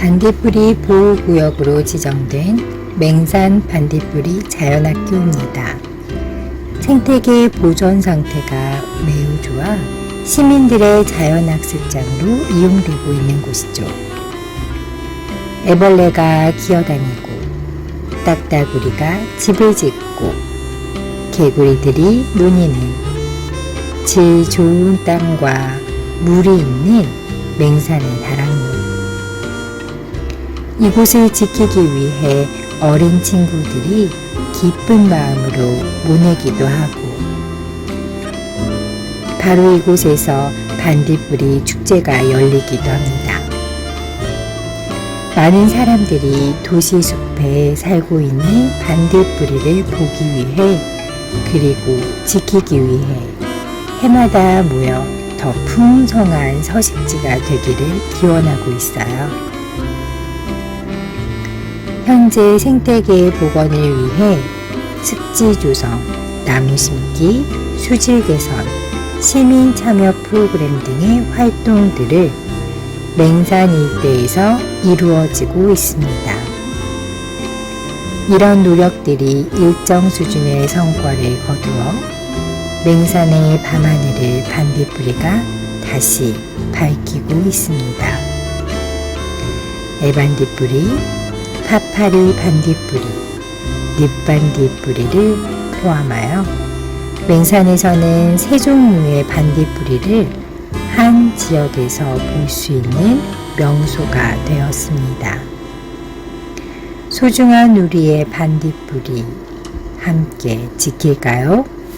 반딧불이 보호구역으로 지정된 맹산 반딧불이 자연학교입니다. 생태계 보존 상태가 매우 좋아 시민들의 자연학습장으로 이용되고 있는 곳이죠. 애벌레가 기어다니고 딱따구리가 집을 짓고 개구리들이 논이는 질 좋은 땅과 물이 있는 맹산의 다락로 이곳을 지키기 위해 어린 친구들이 기쁜 마음으로 모내기도 하고 바로 이곳에서 반딧불이 축제가 열리기도 합니다. 많은 사람들이 도시 숲에 살고 있는 반딧불이를 보기 위해 그리고 지키기 위해 해마다 모여 더 풍성한 서식지가 되기를 기원하고 있어요. 현재 생태계 복원을 위해 습지 조성, 나무 심기, 수질 개선, 시민 참여 프로그램 등의 활동들을 맹산 일대에서 이루어지고 있습니다. 이런 노력들이 일정 수준의 성과를 거두어 맹산의 밤하늘을 반딧불이가 다시 밝히고 있습니다. 애반딧불이, 파파리 반딧불이, 늪반딧불이를 포함하여 맹산에서는 세 종류의 반딧불이를 한 지역에서 볼 수 있는 명소가 되었습니다. 소중한 우리의 반딧불이 함께 지킬까요?